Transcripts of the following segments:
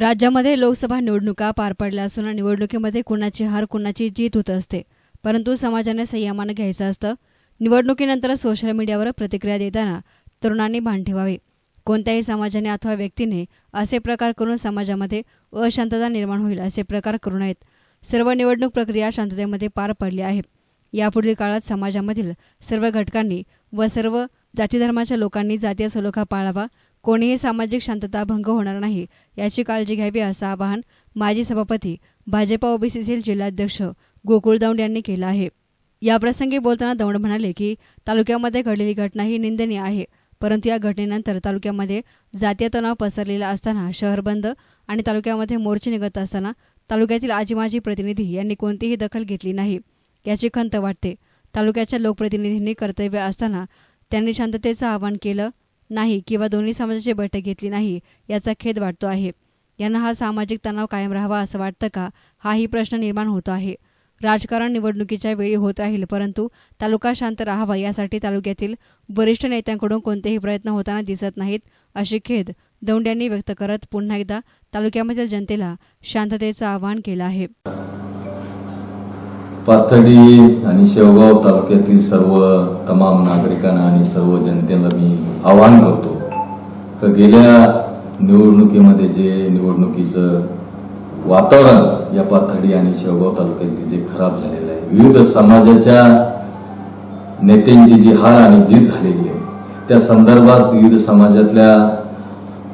राज्यामध्ये लोकसभा निवडणुका पार पडल्या असून निवडणुकीमध्ये कुणाची हार कुणाची जीत होत असते परंतु समाजाने संयमानं घ्यायचं असतं. निवडणुकीनंतर सोशल मीडियावर प्रतिक्रिया देताना तरुणांनी भान ठेवावे. कोणत्याही समाजाने अथवा व्यक्तीने असे प्रकार करून समाजामध्ये अशांतता निर्माण होईल असे प्रकार करू नयेत. सर्व निवडणूक प्रक्रिया शांततेमध्ये पार पडली आहे. यापुढील काळात समाजामधील सर्व घटकांनी व सर्व जातीधर्माच्या लोकांनी जातीय सलोखा पाळावा कोणीही सामाजिक शांतता भंग होणार नाही याची काळजी घ्यावी असं आवाहन माजी सभापती भाजपा ओबीसीसील जिल्हाध्यक्ष गोकुळ दौंड यांनी केलं आहे. याप्रसंगी बोलताना दौंड म्हणाले की तालुक्यामध्ये घडलेली घटना ही निंदनीय आहे परंतु या घटनेनंतर तालुक्यामध्ये जातीय तणाव पसरलेला असताना शहर बंद आणि तालुक्यामध्ये मोर्चे निघत असताना तालुक्यातील आजीमाजी प्रतिनिधी यांनी कोणतीही दखल घेतली नाही याची खंत वाटते. तालुक्याच्या लोकप्रतिनिधींनी कर्तव्य असताना त्यांनी शांततेचं आवाहन केलं नाही किंवा दोन्ही समाजाची बैठक घेतली नाही याचा खेद वाटतो आहे. यांना हा सामाजिक तणाव कायम राहावा असं वाटतं का? हाही प्रश्न निर्माण होतो आहे. राजकारण निवडणुकीच्या वेळी होत राहील परंतु तालुका शांत राहावा यासाठी तालुक्यातील वरिष्ठ नेत्यांकडून कोणतेही प्रयत्न होताना दिसत नाहीत अशी खेद दौंड यांनी व्यक्त करत पुन्हा एकदा तालुक्यामधील जनतेला शांततेचं आवाहन केलं आहे. पाथर्डी आणि शेवगाव तालुक्यातील सर्व तमाम नागरिकांना आणि सर्व जनतेला मी आवाहन करतो का गेल्या निवडणुकीमध्ये जे निवडणुकीचं वातावरण या पाथर्डी आणि शेवगाव तालुक्यातील जे खराब झालेलं आहे विविध समाजाच्या नेत्यांची जी हार आणि जीत झालेली आहे त्या संदर्भात विविध समाजातल्या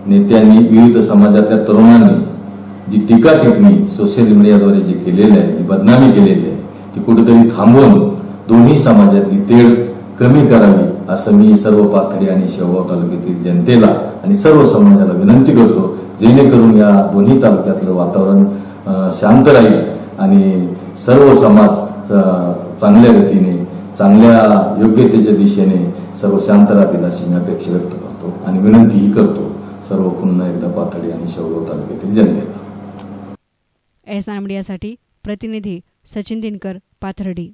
नेत्यांनी विविध समाजातल्या तरुणांनी जी टीका टिप्पणी सोशल मीडियाद्वारे जी केलेली आहे जी बदनामी केलेली आहे ती कुठेतरी थांबवून दोन्ही समाजातली तेढ कमी करावी असं मी सर्व पाथरी आणि शेवगाव तालुक्यातील जनतेला आणि सर्व समाजाला विनंती करतो जेणेकरून या दोन्ही तालुक्यातलं वातावरण शांत राहील आणि सर्व समाज चांगल्या रीतीने चांगल्या योग्यतेच्या दिशेने सर्व शांत राहतील अशी मी अपेक्षा व्यक्त करतो आणि विनंतीही करतो सर्व पुन्हा एकदा पाथडी आणि शेवगाव तालुक्यातील जनतेला. एस मीडियासाठी प्रतिनिधी सचिन दिनकर पाथर्डी.